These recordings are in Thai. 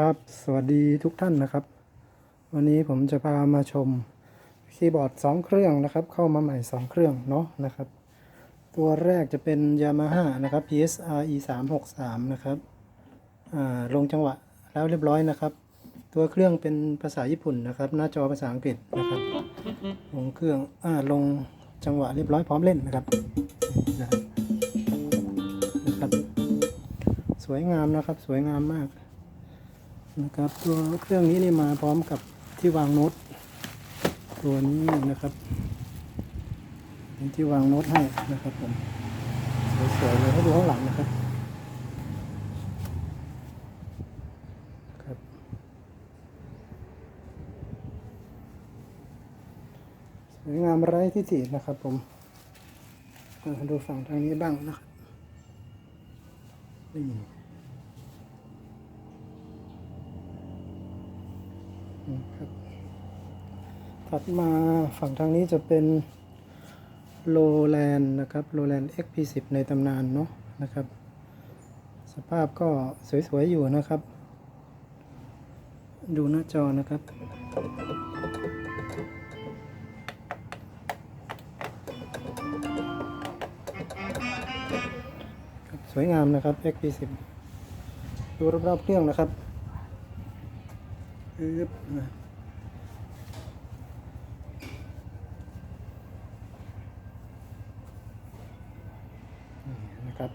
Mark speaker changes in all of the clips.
Speaker 1: ครับ สวัสดีทุกท่านนะครับ วันนี้ผมจะพามาชมคีย์บอร์ด 2 เครื่องนะครับ เข้ามาใหม่ 2 เครื่องเนาะนะครับ ตัวแรกจะเป็น Yamaha นะครับ PSR E 3 6 3นะครับลงจังหวะแล้วเรียบร้อยนะครับ ตัวเครื่องเป็นภาษาญี่ปุ่นนะครับ หน้าจอภาษาอังกฤษนะครับ ลงเครื่องอ่าลงจังหวะเรียบร้อยพร้อมเล่นนะครับนะครับ สวยงามนะครับ สวยงามมาก นะครับ ตัวเครื่องนี้นี่มาพร้อมกับที่วางโน้ตตัวนี้นะครับเป็นที่วางโน้ตให้นะครับผมสวยๆเลยให้ดูข้างหลังนะครับครับ สวยงามไร้ที่ตินะครับผมอ่าดูฝั่งทางนี้บ้างนะครับนี่ ถัดมาฝั่งทางนี้จะเป็นโลแลนนะครับโลแลน XP10 ในตำนานเนาะนะครับ สภาพก็สวย ๆ อยู่นะครับ ดูหน้าจอนะครับครับสวยงามนะครับ XP10 ดูรอบๆเครื่องนะครับ ปึ๊บนะนี่นะครับ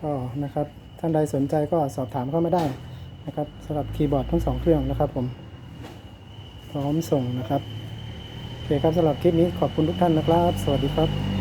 Speaker 1: ก็นะครับ ท่านใดสนใจก็สอบถามเข้ามาได้นะครับสำหรับคีย์บอร์ดทั้งสองเครื่องนะครับผม พร้อมส่งนะครับ โอเคครับสำหรับคลิปนี้ขอบคุณทุกท่านนะครับ สวัสดีครับ